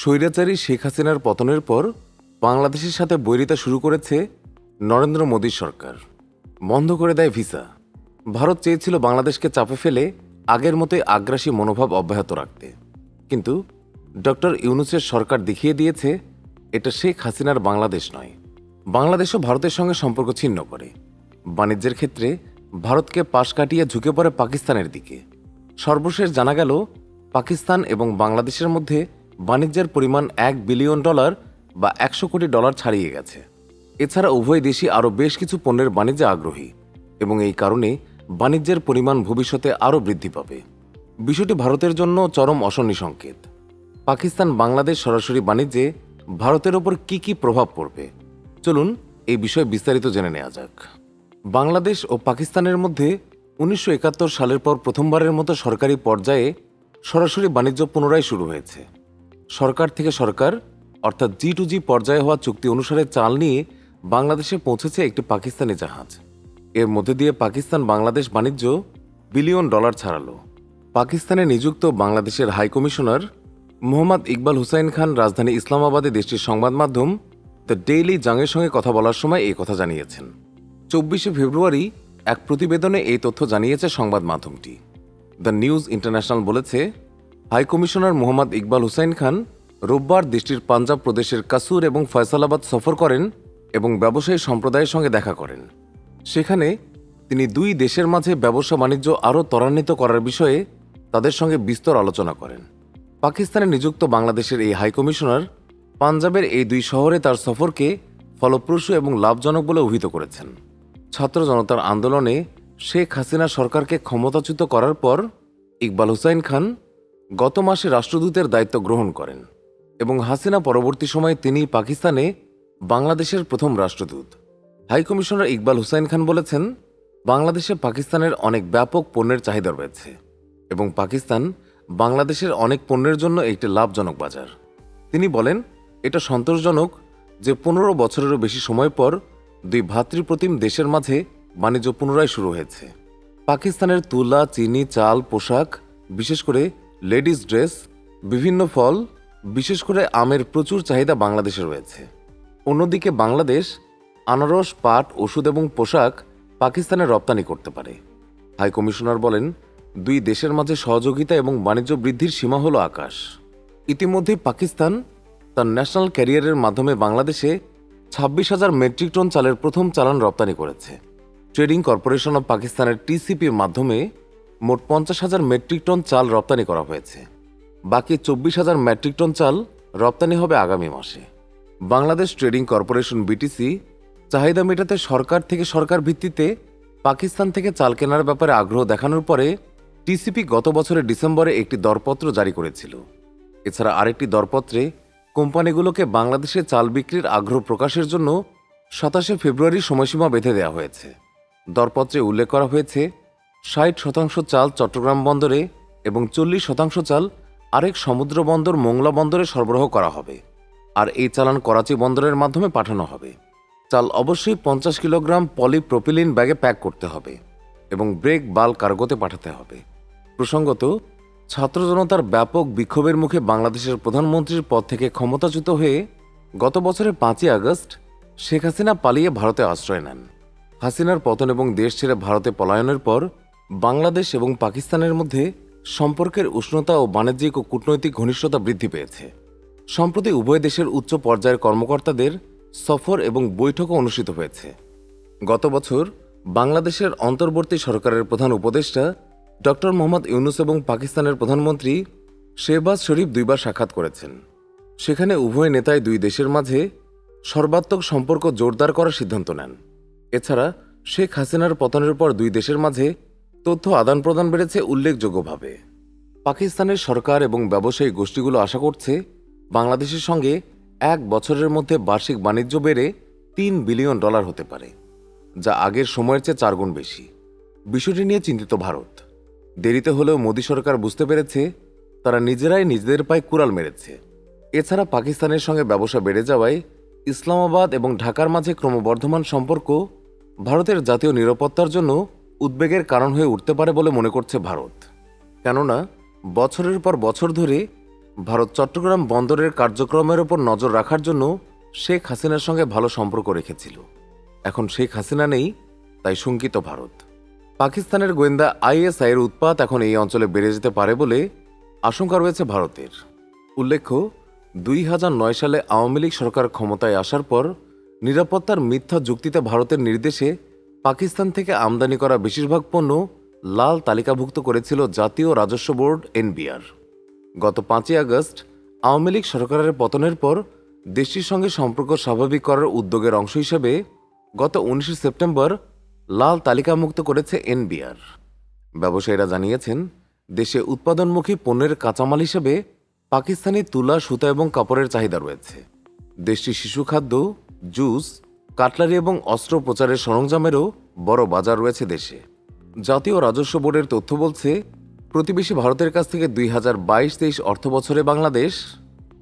স্বৈরাচারী শেখ হাসিনার পতনের পর বাংলাদেশের সাথে বৈরিতা শুরু করেছে নরেন্দ্র মোদীর সরকার। বন্ধ করে দেয় ভিসা। ভারত চেয়েছিল বাংলাদেশকে চাপে ফেলে আগের মতোই আগ্রাসী মনোভাব অব্যাহত রাখতে। কিন্তু ডক্টর ইউনুসের সরকার দেখিয়ে দিয়েছে, এটা শেখ হাসিনার বাংলাদেশ নয়। বাংলাদেশও ভারতের সঙ্গে সম্পর্ক ছিন্ন করে। বাণিজ্যের ক্ষেত্রে ভারতকে পাশ কাটিয়ে ঝুঁকে পড়ে পাকিস্তানের দিকে। সর্বশেষ জানা গেল, পাকিস্তান এবং বাংলাদেশের মধ্যে বাণিজ্যের পরিমাণ এক বিলিয়ন ডলার বা একশো কোটি ডলার ছাড়িয়ে গেছে। এছাড়া উভয় দেশই আরও বেশ কিছু পণ্যের বাণিজ্যে আগ্রহী এবং এই কারণে বাণিজ্যের পরিমাণ ভবিষ্যতে আরও বৃদ্ধি পাবে। বিষয়টি ভারতের জন্য চরম অশনি সংকেত। পাকিস্তান বাংলাদেশ সরাসরি বাণিজ্যে ভারতের ওপর কি কি প্রভাব পড়বে? চলুন এই বিষয়ে বিস্তারিত জেনে নেওয়া যাক। বাংলাদেশ ও পাকিস্তানের মধ্যে উনিশশো একাত্তর সালের পর প্রথমবারের মতো সরকারি পর্যায়ে সরাসরি বাণিজ্য পুনরায় শুরু হয়েছে। সরকার থেকে সরকার, অর্থাৎ জি টু জি পর্যায়ে হওয়া চুক্তি অনুসারে চাল নিয়ে বাংলাদেশে পৌঁছেছে একটি পাকিস্তানি জাহাজ। এর মধ্যে দিয়ে পাকিস্তান বাংলাদেশ বাণিজ্য বিলিয়ন ডলার ছাড়ালো। পাকিস্তানে নিযুক্ত বাংলাদেশের হাই কমিশনার মোহাম্মদ ইকবাল হুসাইন খান রাজধানী ইসলামাবাদে দেশটির সংবাদ মাধ্যম দ্য ডেইলি জাংয়ের সঙ্গে কথা বলার সময় এই কথা জানিয়েছেন। চব্বিশে ফেব্রুয়ারি এক প্রতিবেদনে এই তথ্য জানিয়েছে সংবাদ মাধ্যমটি। দ্য নিউজ ইন্টারন্যাশনাল বলেছে হাই কমিশনার মোহাম্মদ ইকবাল হুসাইন খান রোববার দেশটির পাঞ্জাব প্রদেশের কাসুর এবং ফয়সালাবাদ সফর করেন এবং ব্যবসায়ী সম্প্রদায়ের সঙ্গে দেখা করেন। সেখানে তিনি দুই দেশের মাঝে ব্যবসা বাণিজ্য আরও ত্বরান্বিত করার বিষয়ে তাদের সঙ্গে বিস্তর আলোচনা করেন। পাকিস্তানে নিযুক্ত বাংলাদেশের এই হাই কমিশনার পাঞ্জাবের এই দুই শহরে তার সফরকে ফলপ্রসূ এবং লাভজনক বলে অভিহিত করেছেন। ছাত্র জনতার আন্দোলনে শেখ হাসিনা সরকারকে ক্ষমতাচ্যুত করার পর ইকবাল হুসাইন খান গত মাসে রাষ্ট্রদূতের দায়িত্ব গ্রহণ করেন এবং হাসিনা পরবর্তী সময়ে তিনি পাকিস্তানে বাংলাদেশের প্রথম রাষ্ট্রদূত। হাইকমিশনার ইকবাল হুসাইন খান বলেছেন, বাংলাদেশে পাকিস্তানের অনেক ব্যাপক পণ্যের চাহিদা রয়েছে এবং পাকিস্তান বাংলাদেশের অনেক পণ্যের জন্য একটি লাভজনক বাজার। তিনি বলেন, এটা সন্তোষজনক যে পনেরো বছরেরও বেশি সময় পর দুই ভাতৃপ্রতিম দেশের মাঝে বাণিজ্য পুনরায় শুরু হয়েছে। পাকিস্তানের তুলা, চিনি, চাল, পোশাক, বিশেষ করে লেডিস ড্রেস, বিভিন্ন ফল, বিশেষ করে আমের প্রচুর চাহিদা বাংলাদেশে রয়েছে। অন্যদিকে বাংলাদেশ আনারস, পাট, ওষুধ এবং পোশাক পাকিস্তানে রপ্তানি করতে পারে। হাই কমিশনার বলেন, দুই দেশের মাঝে সহযোগিতা এবং বাণিজ্য বৃদ্ধির সীমা হল আকাশ। ইতিমধ্যে পাকিস্তান তার ন্যাশনাল ক্যারিয়ারের মাধ্যমে বাংলাদেশে ছাব্বিশ হাজার মেট্রিক টন চালের প্রথম চালান রপ্তানি করেছে। ট্রেডিং কর্পোরেশন অব পাকিস্তানের টিসিপির মাধ্যমে মোট পঞ্চাশ হাজার মেট্রিক টন চাল রপ্তানি করা হয়েছে। বাকি চব্বিশ হাজার মেট্রিক টন চাল রপ্তানি হবে আগামী মাসে। বাংলাদেশ ট্রেডিং কর্পোরেশন বিটিসি চাহিদা মেটাতে সরকার থেকে সরকার ভিত্তিতে পাকিস্তান থেকে চাল কেনার ব্যাপারে আগ্রহ দেখানোর পরে টিসিপি গত বছরের ডিসেম্বরে একটি দরপত্র জারি করেছিল। এছাড়া আরেকটি দরপত্রে কোম্পানিগুলোকে বাংলাদেশে চাল বিক্রির আগ্রহ প্রকাশের জন্য সাতাশে ফেব্রুয়ারি সময়সীমা বেঁধে দেওয়া হয়েছে। দরপত্রে উল্লেখ করা হয়েছে ষাট শতাংশ চাল চট্টগ্রাম বন্দরে এবং চল্লিশ শতাংশ চাল আরেক সমুদ্র বন্দর মোংলা বন্দরে সরবরাহ করা হবে, আর এই চালান করাচি বন্দরের মাধ্যমে পাঠানো হবে। চাল অবশ্যই পঞ্চাশ কিলোগ্রাম পলিপ্রোপিলিন ব্যাগে প্যাক করতে হবে এবং ব্রেক বাল কার্গোতে পাঠাতে হবে। প্রসঙ্গত, ছাত্র জনতার ব্যাপক বিক্ষোভের মুখে বাংলাদেশের প্রধানমন্ত্রীর পদ থেকে ক্ষমতাচ্যুত হয়ে গত বছরের পাঁচই আগস্ট শেখ হাসিনা পালিয়ে ভারতে আশ্রয় নেন। হাসিনার পতন এবং দেশ ছেড়ে ভারতে পলায়নের পর বাংলাদেশ এবং পাকিস্তানের মধ্যে সম্পর্কের উষ্ণতা ও বাণিজ্যিক ও কূটনৈতিক ঘনিষ্ঠতা বৃদ্ধি পেয়েছে। সম্প্রতি উভয় দেশের উচ্চ পর্যায়ের কর্মকর্তাদের সফর এবং বৈঠকও অনুষ্ঠিত হয়েছে। গত বছর বাংলাদেশের অন্তর্বর্তী সরকারের প্রধান উপদেষ্টা ডক্টর মোহাম্মদ ইউনুস এবং পাকিস্তানের প্রধানমন্ত্রী শেহবাজ শরীফ দুইবার সাক্ষাৎ করেছেন। সেখানে উভয় নেতাই দুই দেশের মাঝে সর্বাত্মক সম্পর্ক জোরদার করার সিদ্ধান্ত নেন। এছাড়া শেখ হাসিনার পতনের পর দুই দেশের মাঝে তথ্য আদান প্রদান বেড়েছে উল্লেখযোগ্যভাবে। পাকিস্তানের সরকার এবং ব্যবসায়ী গোষ্ঠীগুলো আশা করছে, বাংলাদেশের সঙ্গে এক বছরের মধ্যে বার্ষিক বাণিজ্য বেড়ে তিন বিলিয়ন ডলার হতে পারে, যা আগের সময়ের চেয়ে চারগুণ বেশি। বিষয়টি নিয়ে চিন্তিত ভারত। দেরিতে হলেও মোদী সরকার বুঝতে পেরেছে, তারা নিজেরাই নিজেদের পায়ে কুড়াল মেরেছে। এছাড়া পাকিস্তানের সঙ্গে ব্যবসা বেড়ে যাওয়ায় ইসলামাবাদ এবং ঢাকার মাঝে ক্রমবর্ধমান সম্পর্ক ভারতের জাতীয় নিরাপত্তার জন্য উদ্বেগের কারণ হয়ে উঠতে পারে বলে মনে করছে ভারত। কেননা, বছরের পর বছর ধরে ভারত চট্টগ্রাম বন্দরের কার্যক্রমের ওপর নজর রাখার জন্য শেখ হাসিনার সঙ্গে ভালো সম্পর্ক রেখেছিল। এখন শেখ হাসিনা নেই, তাই শঙ্কিত ভারত। পাকিস্তানের গোয়েন্দা আইএসআই এর উৎপাত এখন এই অঞ্চলে বেড়ে যেতে পারে বলে আশঙ্কা রয়েছে ভারতের। উল্লেখ্য, দুই নয় সালে আওয়ামী লীগ সরকার ক্ষমতায় আসার পর নিরাপত্তার মিথ্যা যুক্তিতে ভারতের নির্দেশে পাকিস্তান থেকে আমদানি করা বেশিরভাগ পণ্য লাল তালিকাভুক্ত করেছিল জাতীয় রাজস্ব বোর্ড এনবিআর। গত পাঁচই আগস্ট, আওয়ামী লীগ সরকারের পতনের পর দেশটির সঙ্গে সম্পর্ক স্বাভাবিক করার উদ্যোগের অংশ হিসেবে গত উনিশে সেপ্টেম্বর লাল তালিকামুক্ত করেছে এনবিআর। ব্যবসায়ীরা জানিয়েছেন, দেশে উৎপাদনমুখী পণ্যের কাঁচামাল হিসেবে পাকিস্তানি তুলা, সুতা এবং কাপড়ের চাহিদা রয়েছে। দেশটির শিশু খাদ্য, জুস কাটলারি এবং অস্ত্র প্রচারের সরঞ্জামেরও বড় বাজার রয়েছে দেশে। জাতীয় রাজস্ব বোর্ডের তথ্য বলছে, প্রতিবেশী ভারতের কাছ থেকে দুই হাজার বাইশ তেইশ অর্থ বছরে বাংলাদেশ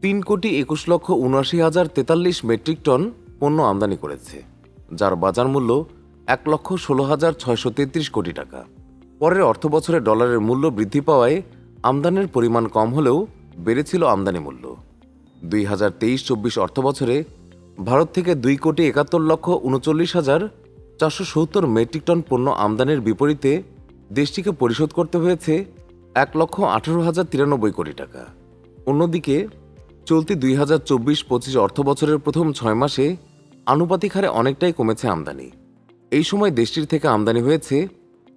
তিন কোটি একুশ লক্ষ উনআশি হাজার তেতাল্লিশ মেট্রিক টন পণ্য আমদানি করেছে, যার বাজার মূল্য এক লক্ষ ষোলো হাজার ছয়শো তেত্রিশ কোটি টাকা। পরের অর্থ বছরে ডলারের মূল্য বৃদ্ধি পাওয়ায় আমদানির পরিমাণ কম হলেও বেড়েছিল আমদানি মূল্য। দুই হাজার তেইশ চব্বিশ অর্থ বছরে ভারত থেকে দুই কোটি একাত্তর লক্ষ উনচল্লিশ হাজার চারশো সত্তর মেট্রিক টন পণ্য আমদানির বিপরীতে দেশটিকে পরিশোধ করতে হয়েছে এক লক্ষ আঠারো হাজার তিরানব্বই কোটি টাকা। অন্যদিকে চলতি দুই হাজার চব্বিশ পঁচিশ অর্থ বছরের প্রথম ছয় মাসে আনুপাতিক হারে অনেকটাই কমেছে আমদানি। এই সময় দেশটির থেকে আমদানি হয়েছে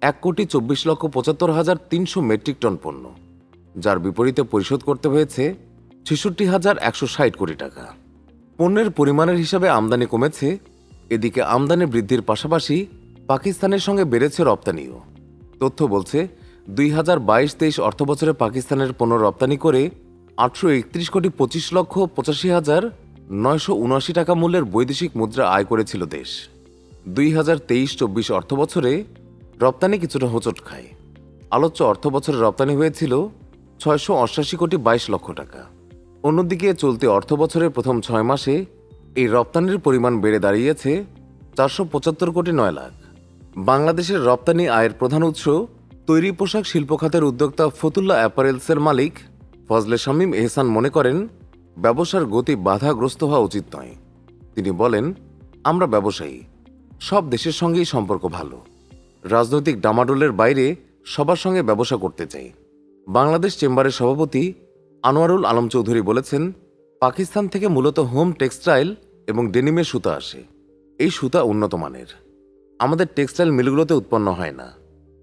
এক কোটি চব্বিশ লক্ষ পঁচাত্তর হাজার তিনশো মেট্রিক টন পণ্য, যার বিপরীতে পরিশোধ করতে হয়েছে ছেষট্টি হাজার একশো ষাট কোটি টাকা। পণ্যের পরিমাণের হিসাবে আমদানি কমেছে, এদিকে আমদানি বৃদ্ধির পাশাপাশি পাকিস্তানের সঙ্গে বেড়েছে রপ্তানিও। তথ্য বলছে, দুই হাজার বাইশ তেইশ অর্থবছরে পাকিস্তানের পণ্য রপ্তানি করে আটশো একত্রিশ কোটি পঁচিশ লক্ষ পঁচাশি হাজার নয়শো উনআশি টাকা মূল্যের বৈদেশিক মুদ্রা আয় করেছিল দেশ। দুই হাজার তেইশ চব্বিশ অর্থবছরে রপ্তানি কিছুটা হোঁচট খায়। আলোচ্য অর্থবছরে রপ্তানি হয়েছিল ছয়শো অষ্টাশি কোটি বাইশ লক্ষ টাকা। অন্যদিকে চলতি অর্থবছরের প্রথম ছয় মাসে এই রপ্তানির পরিমাণ বেড়ে দাঁড়িয়েছে চারশো পঁচাত্তর কোটি নয় লাখ। বাংলাদেশের রপ্তানি আয়ের প্রধান উৎস তৈরি পোশাক শিল্প খাতের উদ্যোক্তা ফতুল্লা অ্যাপারেলসের মালিক ফজলে শামীম এহসান মনে করেন, ব্যবসার গতি বাধাগ্রস্ত হওয়া উচিত নয়। তিনি বলেন, আমরা ব্যবসায়ী, সব দেশের সঙ্গেই সম্পর্ক ভালো। রাজনৈতিক ডামাডোলের বাইরে সবার সঙ্গে ব্যবসা করতে চাই। বাংলাদেশ চেম্বারের সভাপতি আনোয়ারুল আলম চৌধুরী বলেছেন, পাকিস্তান থেকে মূলত হোম টেক্সটাইল এবং ডেনিমের সুতা আসে। এই সুতা উন্নত মানের। আমাদের টেক্সটাইল মিলগুলোতে উৎপন্ন হয় না।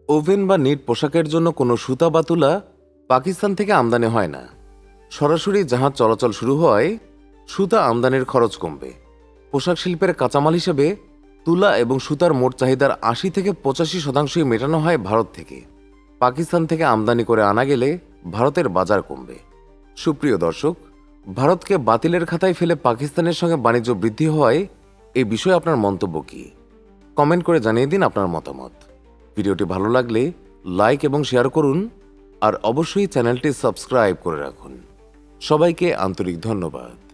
ওভেন বা নিট পোশাকের জন্য কোনো সুতা বা তুলা পাকিস্তান থেকে আমদানি হয় না। সরাসরি জাহাজ চলাচল শুরু হয়, সুতা আমদানির খরচ কমবে। পোশাক শিল্পের কাঁচামাল হিসেবে তুলা এবং সুতার মোট চাহিদার আশি থেকে পঁচাশি শতাংশই মেটানো হয় ভারত থেকে। পাকিস্তান থেকে আমদানি করে আনা গেলে ভারতের বাজার কমবে। সুপ্রিয় দর্শক, ভারতকে বাতিলের খাতায় ফেলে পাকিস্তানের সঙ্গে বাণিজ্য বৃদ্ধি হওয়ায় এই বিষয়ে আপনার মন্তব্য কী? কমেন্ট করে জানিয়ে দিন আপনার মতামত। ভিডিওটি ভালো লাগলে লাইক এবং শেয়ার করুন আর অবশ্যই চ্যানেলটি সাবস্ক্রাইব করে রাখুন। সবাইকে আন্তরিক ধন্যবাদ।